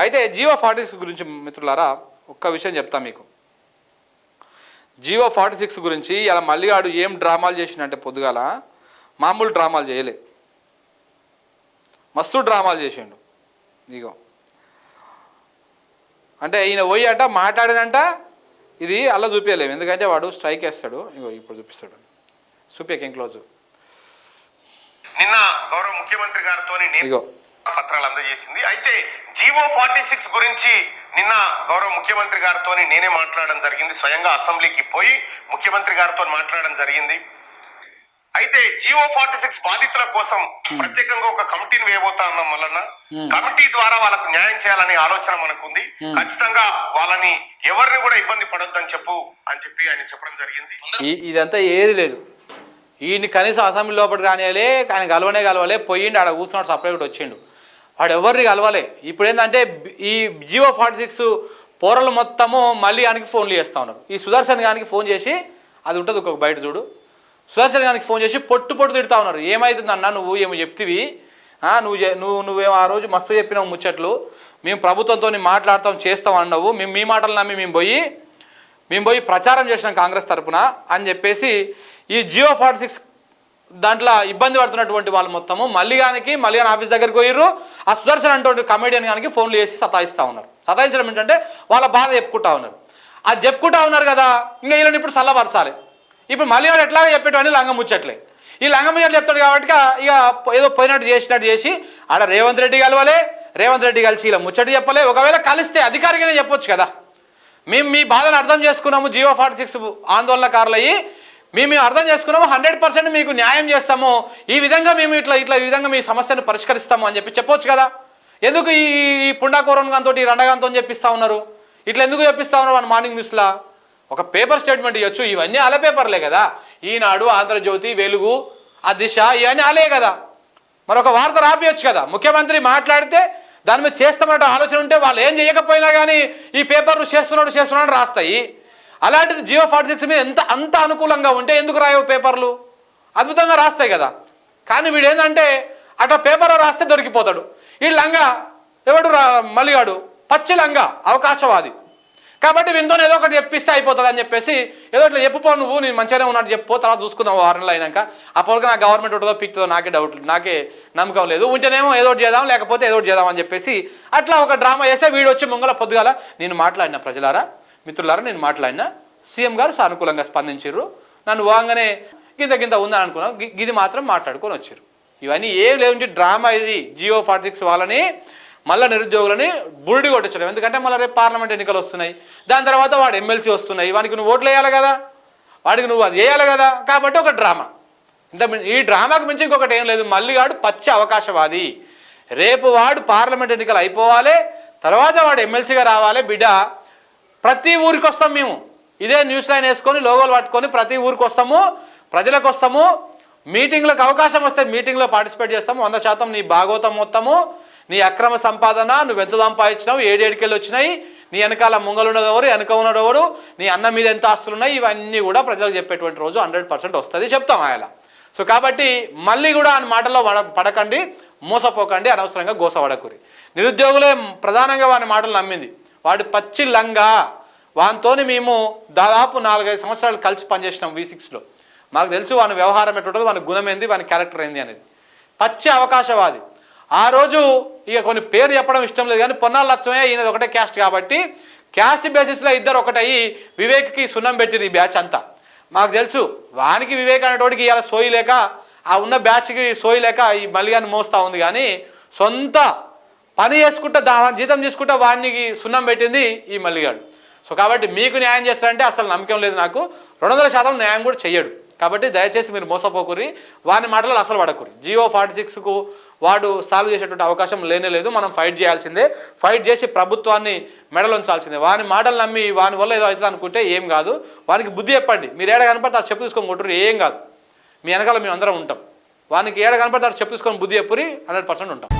అయితే Jio forty six గురించి మిత్రులారా ఒక్క విషయం చెప్తా మీకు. జియో ఫార్టీ సిక్స్ గురించి ఇలా మల్లిగాడు ఏం డ్రామాలు చేసిండంటే పొద్దుగాల మామూలు డ్రామాలు చేయలే. మస్తు డ్రామాలు చేసిండు. ఇగో. అంటే ఈయన పోయి అంట మాట్లాడినంట ఇది అలా చూపించలేము ఎందుకంటే వాడు స్ట్రైక్ వేస్తాడు. ఇగో ఇప్పుడు చూపిస్తాడు. చూపించకేం క్లోజ్? నిన్న గౌరవ ముఖ్యమంత్రి గారితో ఇగో. పత్రాలు అందజేసింది. అయితే జీవో ఫార్టీ సిక్స్ గురించి నిన్న గౌరవ ముఖ్యమంత్రి గారితో నేనే మాట్లాడడం జరిగింది. స్వయంగా అసెంబ్లీకి పోయి ముఖ్యమంత్రి గారితో మాట్లాడడం జరిగింది. అయితే జియో ఫార్టీ సిక్స్ బాధితుల కోసం ప్రత్యేకంగా ఒక కమిటీని వేయబోతా ఉన్నాం వలన కమిటీ ద్వారా వాళ్ళకు న్యాయం చేయాలనే ఆలోచన మనకుంది. ఖచ్చితంగా వాళ్ళని ఎవరిని కూడా ఇబ్బంది పడొద్దని చెప్పు అని చెప్పి ఆయన చెప్పడం జరిగింది. ఇదంతా ఏది లేదు. ఈయన్ని కనీసం అసెంబ్లీ లోపల రానియాలే ఆయన కలవనే కలవలే పోయిండు ఆడ కూర్చున్నాడు సపరేట్ వచ్చిండు. వాడు ఎవరిని కలవలే. ఇప్పుడు ఏంటంటే ఈ జియో ఫార్టీ సిక్స్ పోరలు మొత్తము మళ్ళీ ఆయనకి ఫోన్లు చేస్తూ ఉన్నారు. ఈ సుదర్శన్ గానికి ఫోన్ చేసి అది ఉంటుంది ఒక బయట చూడు. సుదర్శన్ గారికి ఫోన్ చేసి పొట్టు పొట్టు తిడతా ఉన్నారు. ఏమైతుంది అన్న నువ్వు ఏమో చెప్తివి? నువ్వు నువ్వు నువ్వేమో ఆ రోజు మస్తు చెప్పినావు ముచ్చట్లు. మేము ప్రభుత్వంతో మాట్లాడతాం చేస్తాం అన్నావు. మేము మీ మాటలు నమ్మి మేము పోయి మేము పోయి ప్రచారం చేసినాం కాంగ్రెస్ తరఫున అని చెప్పేసి ఈ జియో ఫార్టీ సిక్స్ దాంట్లో ఇబ్బంది పడుతున్నటువంటి వాళ్ళు మొత్తము మల్లిగానికి మల్లిగాని ఆఫీస్ దగ్గరికి పోయిర్రు. ఆ సుదర్శన్ అంటే కమెడియన్ గానికి ఫోన్లు చేసి సతాయిస్తూ ఉన్నారు. సతాయించడం ఏంటంటే వాళ్ళ బాధ చెప్పుకుంటా ఉన్నారు. అది చెప్పుకుంటా ఉన్నారు కదా ఇంకా వీళ్ళని ఇప్పుడు చల్లబరచాలి. ఇప్పుడు మల్లిగాడు ఎట్లాగో చెప్పేటువంటి లంగం ముచ్చట్లే. ఈ లంగ ముచ్చట్లు చెప్తాడు కాబట్టి ఇక ఏదో పోయినట్టు చేసినట్టు చేసి ఆడ రేవంత్ రెడ్డి కలవలే రేవంత్ రెడ్డి కలిసి ఇలా ముచ్చట చెప్పలే. ఒకవేళ కలిస్తే అధికారికంగా చెప్పొచ్చు కదా. మేము మీ బాధను అర్థం చేసుకున్నాము జియో ఫార్టీ సిక్స్ ఆందోళనకారులయ్యి. మేము అర్థం చేసుకున్నాము హండ్రెడ్ పర్సెంట్ మీకు న్యాయం చేస్తాము. ఈ విధంగా మేము ఇట్లా ఇట్లా ఈ విధంగా మీ సమస్యను పరిష్కరిస్తాము అని చెప్పి చెప్పొచ్చు కదా. ఎందుకు ఈ ఈ ఈ రండగాంతో చెప్పిస్తా ఉన్నారు? ఇట్లా ఎందుకు చెప్పిస్తా ఉన్నారు మన మార్నింగ్ న్యూస్లా? ఒక పేపర్ స్టేట్మెంట్ ఇవ్వచ్చు ఇవన్నీ అల పేపర్లే కదా. ఈనాడు ఆంధ్రజ్యోతి వెలుగు ఆ దిశ ఇవన్నీ అలే కదా. మరొక వార్త రాపియొచ్చు కదా. ముఖ్యమంత్రి మాట్లాడితే దాని మీద చేస్తామన్న ఆలోచన ఉంటే వాళ్ళు ఏం చేయకపోయినా కానీ ఈ పేపర్లు చేస్తున్నాడు చేస్తున్నాడు రాస్తాయి. అలాంటిది జియో ఫార్టీ సిక్స్ మీద ఎంత అంత అనుకూలంగా ఉంటే ఎందుకు రాయవు పేపర్లు? అద్భుతంగా రాస్తాయి కదా. కానీ వీడేందంటే అట్లా పేపర్ రాస్తే దొరికిపోతాడు. ఈ లంగా ఎవడు రా మలిగాడు పచ్చి లంగా అవకాశవాది. కాబట్టి వీంతో ఏదో ఒకటి చెప్పిస్తే అయిపోతుంది అని చెప్పేసి ఏదో ఇట్లా చెప్పుపో నువ్వు నేను మంచిగానే ఉన్నట్టు చెప్పు తర్వాత చూసుకుందాం వారంలో అయినాక. అప్పటికి నా గవర్నమెంట్ ఉంటుందో పిక్తుందో నాకే డౌట్ నాకే నమ్మకం లేదు. ఉంటేనేమో ఏదో ఒకటి చేద్దాం లేకపోతే ఏదో ఒకటి చేద్దాం అని చెప్పేసి అట్లా ఒక డ్రామా చేస్తే వీడు వచ్చి ముంగల పొద్దుగాల నేను మాట్లాడిన ప్రజలారా మిత్రులారా నేను మాట్లాడినా సీఎం గారు సానుకూలంగా స్పందించారు. నన్ను వాగానే గింత గింత ఉందని అనుకున్నాం ఇది మాత్రం మాట్లాడుకొని వచ్చారు. ఇవన్నీ ఏం లేవు డ్రామా ఇది. జియో ఫార్టీ సిక్స్ వాళ్ళని మళ్ళీ నిరుద్యోగులని బురిడి కొట్టించడం. ఎందుకంటే మళ్ళీ రేపు పార్లమెంట్ ఎన్నికలు వస్తున్నాయి. దాని తర్వాత వాడు ఎమ్మెల్సీ వస్తున్నాయి. వానికి నువ్వు ఓట్లు వేయాలి కదా. వాడికి నువ్వు అది వేయాలి కదా. కాబట్టి ఒక డ్రామా. ఇంత ఈ డ్రామాకు మించి ఇంకొకటి ఏం లేదు. మళ్ళీ వాడు పచ్చి అవకాశవాది. రేపు వాడు పార్లమెంట్ ఎన్నికలు అయిపోవాలి. తర్వాత వాడు ఎమ్మెల్సీగా రావాలి. బిడ్డ ప్రతి ఊరికి వస్తాం మేము. ఇదే న్యూస్ లైన్ వేసుకొని లోగోలు పట్టుకొని ప్రతి ఊరికి వస్తాము ప్రజలకు వస్తాము. మీటింగ్లకు అవకాశం వస్తే మీటింగ్లో పార్టిసిపేట్ చేస్తాము. వంద శాతం నీ భాగవతం మొత్తము నీ అక్రమ సంపాదన నువ్వు ఎంత సంపాదించినావు ఏడేడికెళ్ళి వచ్చినాయి నీ వెనకాల ముంగలున్నదెవరు వెనక ఉన్నదెవరు నీ అన్న మీద ఎంత ఆస్తులు ఉన్నాయి ఇవన్నీ కూడా ప్రజలకు చెప్పేటువంటి రోజు హండ్రెడ్ పర్సెంట్ వస్తుంది చెప్తాం ఆయన. సో కాబట్టి మళ్ళీ కూడా ఆయన మాటల్లో పడ పడకండి మోసపోకండి అనవసరంగా గోసపడకురి నిరుద్యోగులే ప్రధానంగా వాని మాటలు నమ్మింది. వాడు పచ్చి లంగా. వానితోని మేము దాదాపు నాలుగైదు సంవత్సరాలు కలిసి పనిచేసినాం వి సిక్స్లో మాకు తెలుసు వాని వ్యవహారం ఎటుంటుంది వాని గుణం ఏంది వాని క్యారెక్టర్ ఏంది అనేది. పచ్చి అవకాశవాది. ఆ రోజు ఇక కొన్ని పేరు చెప్పడం ఇష్టం లేదు కానీ పొన్నాల లక్ష్యమే ఈయనది ఒకటే క్యాస్ట్ కాబట్టి క్యాస్ట్ బేసిస్లో ఇద్దరు ఒకటయ్యి వివేక్కి సున్నం పెట్టిరు ఈ బ్యాచ్ అంతా. మాకు తెలుసు వానికి వివేక్ అనేటోడికి ఇవాళ సోయి లేక ఆ ఉన్న బ్యాచ్కి సోయి లేక ఈ మల్లిగాని మోస్తూ ఉంది కానీ సొంత పని చేసుకుంటా దా జీతం తీసుకుంటా వాడికి సున్నం పెట్టింది ఈ మల్లిగాడు. సో కాబట్టి మీకు న్యాయం చేస్తారంటే అసలు నమ్మకం లేదు నాకు. రెండు వందల శాతం న్యాయం కూడా చెయ్యడు. కాబట్టి దయచేసి మీరు మోసపోకూరి వాని మాటలు అసలు పడకూరి జియో ఫార్టీ సిక్స్కు వాడు సాల్వ్ చేసేటువంటి అవకాశం లేనే లేదు. మనం ఫైట్ చేయాల్సిందే. ఫైట్ చేసి ప్రభుత్వాన్ని మెడలు ఉంచాల్సిందే వాని మాటలు నమ్మి వాని వల్ల ఏదో అవుతుంది అనుకుంటే ఏం కాదు. వానికి బుద్ధి చెప్పండి. మీరు ఏడ కనపడితే అది చెప్పు తీసుకొని కొట్టురు ఏం కాదు. మీ వెనకాల మేము అందరం ఉంటాం. వానికి ఏడ కనపడితే అది చెప్పు తీసుకొని బుద్ధి చెప్పురి హండ్రెడ్ పర్సెంట్ ఉంటాం.